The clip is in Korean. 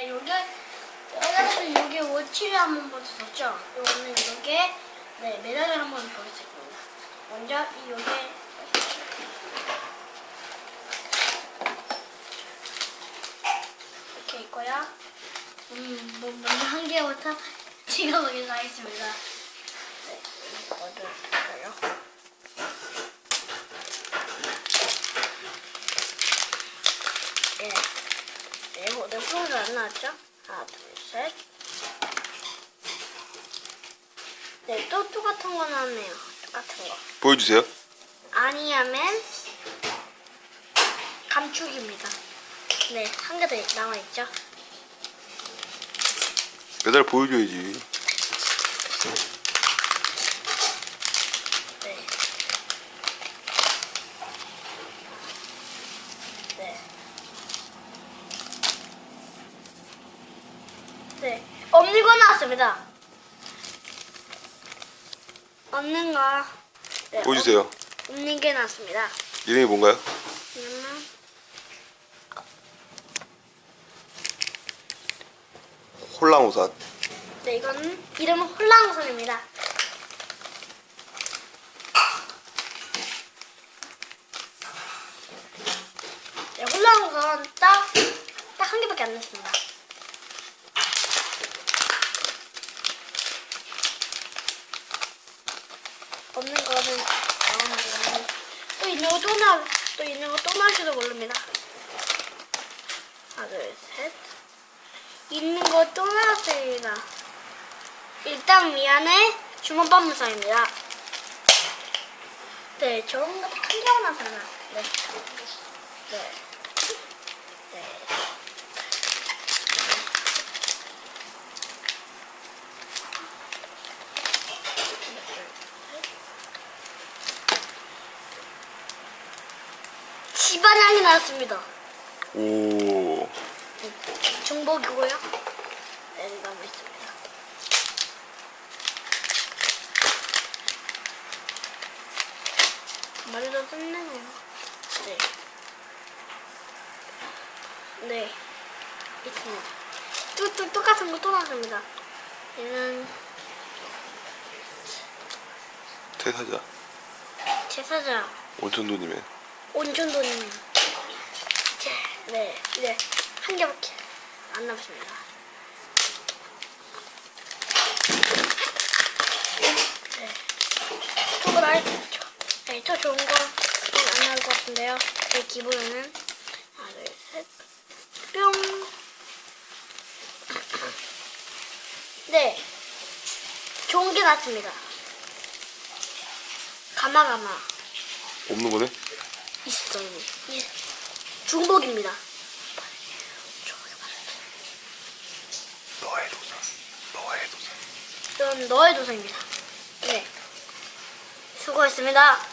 네, 여기 여기서 여기 워치를 한번 보셨죠? 이거는 이렇게 네 메달을 한번 보겠습니다. 먼저 이 여기에 이렇게 있고요. 음, 뭐 먼저 한 개부터 찍어보기로 하겠습니다. 네, 이거를 있고요. 예. 네 프로도 안 나왔죠? 하나, 둘, 셋. 네, 또 똑같은 거 나왔네요. 똑같은 거. 보여주세요. 아니하면 감축입니다. 네, 한 개 더 남아있죠? 메달 보여줘야지. 네. 네. 네. 없는 거 나왔습니다. 없는 거. 네, 보여주세요. 없- 없는 게 나왔습니다. 이름이 뭔가요? 그러면 홀랑우산. 네, 이건 이름은 홀랑우선입니다. 네, 홀랑우선 딱, 딱 한 개밖에 안 됐습니다. 없는 거는 나오는 또 있는 거 또 나, 또 있는 거 또 나올지도 모릅니다. 하나, 둘, 셋. 있는 거 또 나왔습니다. 일단 미안해 주먹밥 무사입니다. 네, 저런 거한 개만 나왔습니다. 네. 네. 네. 집안 향이 나왔습니다. 오. 중복이고요. 네, 남아 있습니다. 머리도 끝내네요. 네. 네. 있습니다. 또, 또, 똑같은 거 또 나왔습니다. 얘는 태사자. 제사장 온천도님의. 온천돈입니다. 네, 이제 한 개밖에 안 남았습니다. 네. 저거 나을 죠 네, 더 좋은 거안 나올 것 같은데요. 제 기분은 하나, 둘, 셋, 뿅. 네, 좋은 게 나왔습니다. 가마가마. 없는 거네? 있어요. 예. 중복입니다. 너의 도사. 너의 도사. 이건 너의 도서입니다. 네. 수고했습니다.